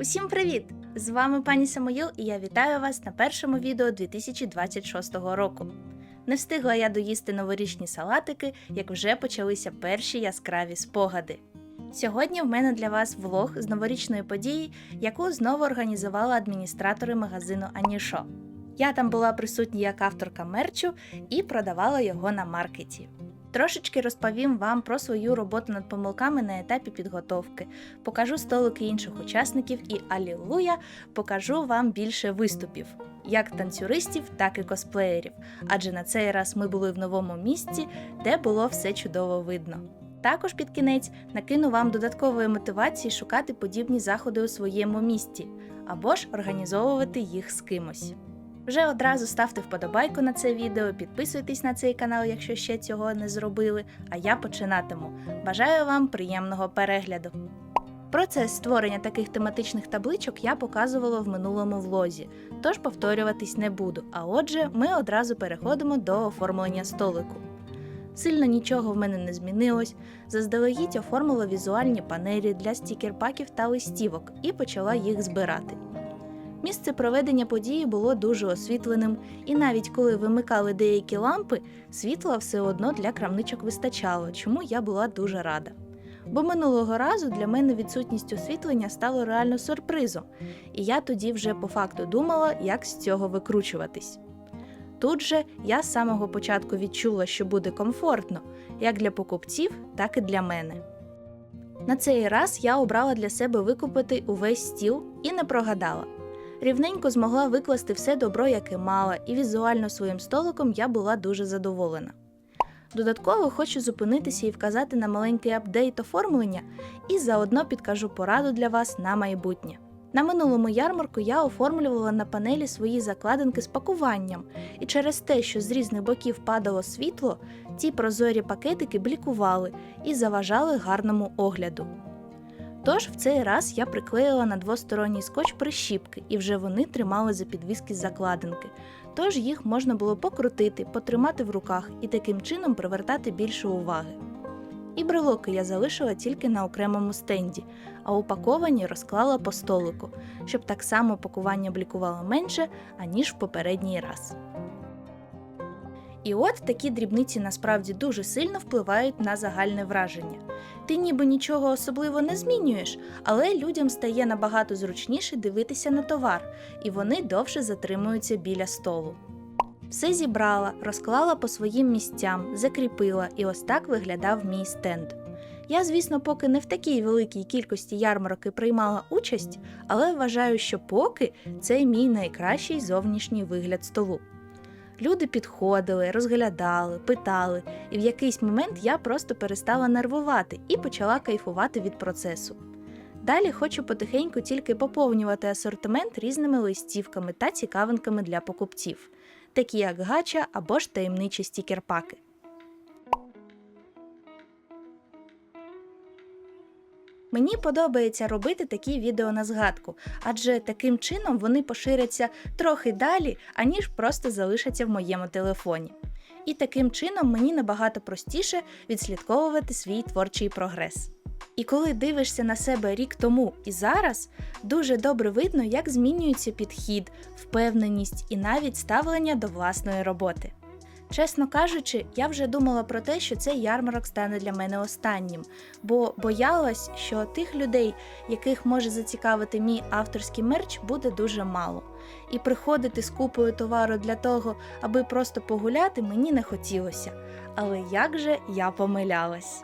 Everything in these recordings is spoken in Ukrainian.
Усім привіт! З вами пані Самоїл і я вітаю вас на першому відео 2026 року. Не встигла я доїсти новорічні салатики, як вже почалися перші яскраві спогади. Сьогодні в мене для вас влог з новорічної події, яку знову організували адміністратори магазину Анішо. Я там була присутня як авторка мерчу і продавала його на маркеті. Трошечки розповім вам про свою роботу над помилками на етапі підготовки, покажу столики інших учасників і алілуя, покажу вам більше виступів, як танцюристів, так і косплеєрів. Адже на цей раз ми були в новому місці, де було все чудово видно. Також під кінець накину вам додаткової мотивації шукати подібні заходи у своєму місті або ж організовувати їх з кимось. Вже одразу ставте вподобайку на це відео, підписуйтесь на цей канал, якщо ще цього не зробили. А я починатиму. Бажаю вам приємного перегляду! Процес створення таких тематичних табличок я показувала в минулому влозі, тож повторюватись не буду. А отже, ми одразу переходимо до оформлення столику. Сильно нічого в мене не змінилось. Заздалегідь оформила візуальні панелі для стікерпаків та листівок і почала їх збирати. Місце проведення події було дуже освітленим, і навіть коли вимикали деякі лампи, світла все одно для крамничок вистачало, чому я була дуже рада. Бо минулого разу для мене відсутність освітлення стало реально сюрпризом, і я тоді вже по факту думала, як з цього викручуватись. Тут же я з самого початку відчула, що буде комфортно як для покупців, так і для мене. На цей раз я обрала для себе викупити увесь стіл і не прогадала. Рівненько змогла викласти все добро, яке мала, і візуально своїм столиком я була дуже задоволена. Додатково хочу зупинитися і вказати на маленький апдейт оформлення, і заодно підкажу пораду для вас на майбутнє. На минулому ярмарку я оформлювала на панелі свої закладинки з пакуванням, і через те, що з різних боків падало світло, ці прозорі пакетики блікували і заважали гарному огляду. Тож в цей раз я приклеїла на двосторонній скотч прищіпки, і вже вони тримали за підвіски закладинки. Тож їх можна було покрутити, потримати в руках і таким чином привертати більше уваги. І брелоки я залишила тільки на окремому стенді, а упаковані розклала по столику, щоб так само пакування блікувало менше, аніж в попередній раз. І от такі дрібниці насправді дуже сильно впливають на загальне враження. Ти ніби нічого особливо не змінюєш, але людям стає набагато зручніше дивитися на товар, і вони довше затримуються біля столу. Все зібрала, розклала по своїм місцям, закріпила, і ось так виглядав мій стенд. Я, звісно, поки не в такій великій кількості ярмарок і приймала участь, але вважаю, що поки це мій найкращий зовнішній вигляд столу. Люди підходили, розглядали, питали, і в якийсь момент я просто перестала нервувати і почала кайфувати від процесу. Далі хочу потихеньку тільки поповнювати асортимент різними листівками та цікавинками для покупців, такі як гача або ж таємничі стікерпаки. Мені подобається робити такі відео на згадку, адже таким чином вони поширяться трохи далі, аніж просто залишаться в моєму телефоні. І таким чином мені набагато простіше відслідковувати свій творчий прогрес. І коли дивишся на себе рік тому і зараз, дуже добре видно, як змінюється підхід, впевненість і навіть ставлення до власної роботи. Чесно кажучи, я вже думала про те, що цей ярмарок стане для мене останнім, бо боялась, що тих людей, яких може зацікавити мій авторський мерч, буде дуже мало. І приходити з купою товару для того, аби просто погуляти, мені не хотілося. Але як же я помилялась?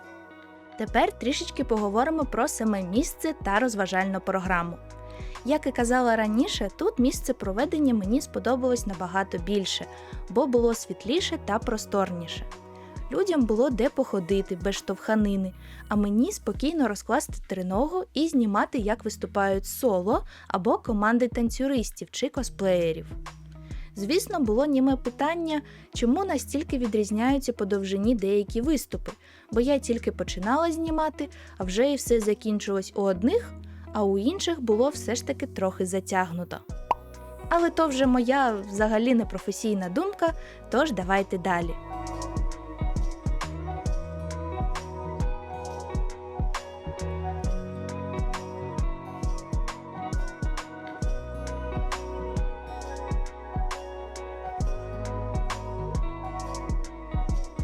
Тепер трішечки поговоримо про саме місце та розважальну програму. Як і казала раніше, тут місце проведення мені сподобалось набагато більше, бо було світліше та просторніше. Людям було де походити без штовханини, а мені спокійно розкласти триногу і знімати, як виступають соло або команди танцюристів чи косплеєрів. Звісно, було німе питання, чому настільки відрізняються по довжині деякі виступи, бо я тільки починала знімати, а вже і все закінчилось у одних, а у інших було все ж таки трохи затягнуто. Але то вже моя взагалі непрофесійна думка, тож давайте далі.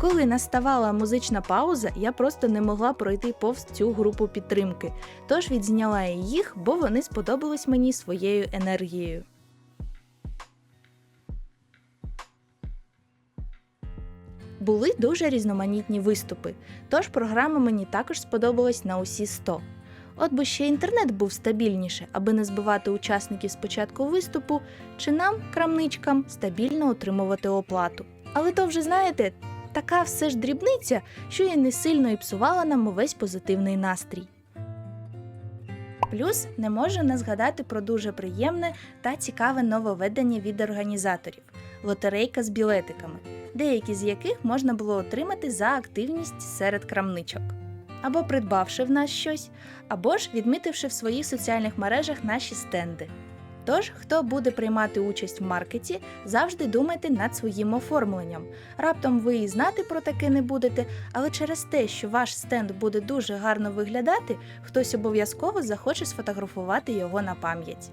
Коли наставала музична пауза, я просто не могла пройти повз цю групу підтримки, тож відзняла їх, бо вони сподобались мені своєю енергією. Були дуже різноманітні виступи, тож програма мені також сподобалась на усі 100. От би ще інтернет був стабільніше, аби не збивати учасників з початку виступу, чи нам, крамничкам, стабільно отримувати оплату. Але то вже знаєте, така все ж дрібниця, що і не сильно і псувала нам увесь позитивний настрій. Плюс не можу не згадати про дуже приємне та цікаве нововведення від організаторів лотерейка з білетиками, деякі з яких можна було отримати за активність серед крамничок. Або придбавши в нас щось, або ж відмітивши в своїх соціальних мережах наші стенди. Тож, хто буде приймати участь в маркеті, завжди думайте над своїм оформленням. Раптом ви і знати про таке не будете, але через те, що ваш стенд буде дуже гарно виглядати, хтось обов'язково захоче сфотографувати його на пам'ять.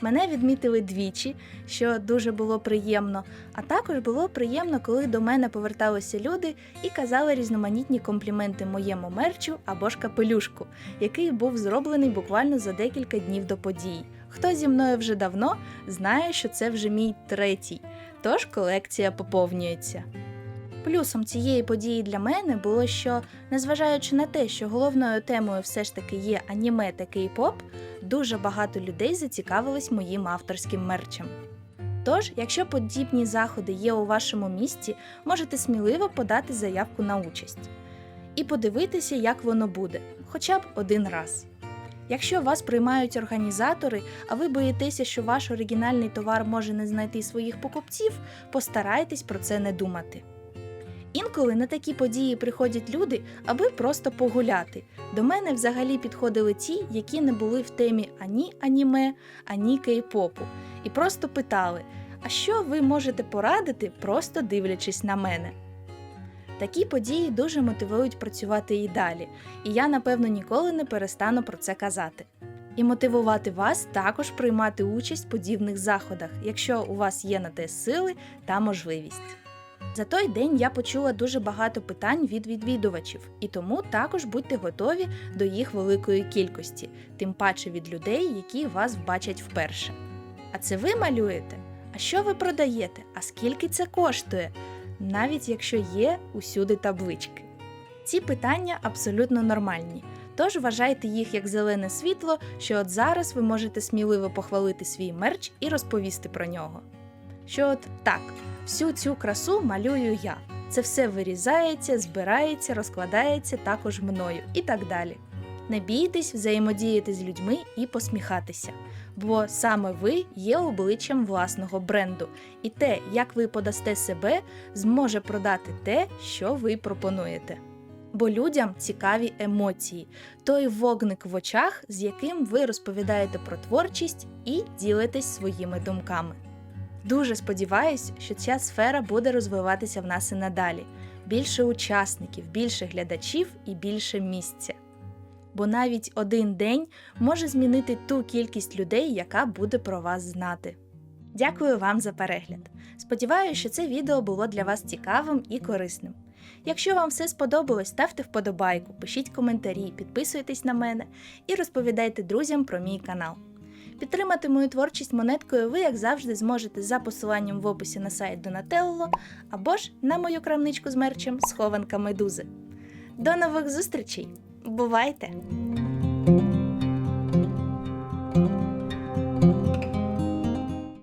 Мене відмітили двічі, що дуже було приємно. А також було приємно, коли до мене поверталися люди і казали різноманітні компліменти моєму мерчу або ж капелюшку, який був зроблений буквально за декілька днів до подій. Хто зі мною вже давно, знає, що це вже мій третій, тож колекція поповнюється. Плюсом цієї події для мене було, що, незважаючи на те, що головною темою все ж таки є аніме та кей-поп, дуже багато людей зацікавились моїм авторським мерчем. Тож, якщо подібні заходи є у вашому місті, можете сміливо подати заявку на участь і подивитися, як воно буде, хоча б один раз. Якщо вас приймають організатори, а ви боїтеся, що ваш оригінальний товар може не знайти своїх покупців, постарайтесь про це не думати. Інколи на такі події приходять люди, аби просто погуляти. До мене взагалі підходили ті, які не були в темі ані аніме, ані кей-попу, і просто питали: а що ви можете порадити, просто дивлячись на мене? Такі події дуже мотивують працювати і далі, і я, напевно, ніколи не перестану про це казати. І мотивувати вас також приймати участь в подібних заходах, якщо у вас є на те сили та можливість. За той день я почула дуже багато питань від відвідувачів, і тому також будьте готові до їх великої кількості, тим паче від людей, які вас бачать вперше. А це ви малюєте? А що ви продаєте? А скільки це коштує? Навіть якщо є усюди таблички. Ці питання абсолютно нормальні. Тож вважайте їх як зелене світло, що от зараз ви можете сміливо похвалити свій мерч і розповісти про нього. Що от так, всю цю красу малюю я. Це все вирізається, збирається, розкладається також мною і так далі. Не бійтесь взаємодіяти з людьми і посміхатися, бо саме ви є обличчям власного бренду, і те, як ви подасте себе, зможе продати те, що ви пропонуєте. Бо людям цікаві емоції, той вогник в очах, з яким ви розповідаєте про творчість і ділитесь своїми думками. Дуже сподіваюсь, що ця сфера буде розвиватися в нас і надалі. Більше учасників, більше глядачів і більше місця. Бо навіть один день може змінити ту кількість людей, яка буде про вас знати. Дякую вам за перегляд. Сподіваюся, що це відео було для вас цікавим і корисним. Якщо вам все сподобалось, ставте вподобайку, пишіть коментарі, підписуйтесь на мене і розповідайте друзям про мій канал. Підтримати мою творчість монеткою ви, як завжди, зможете за посиланням в описі на сайт Донателло або ж на мою крамничку з мерчем Схованка Медузи. До нових зустрічей! Бувайте!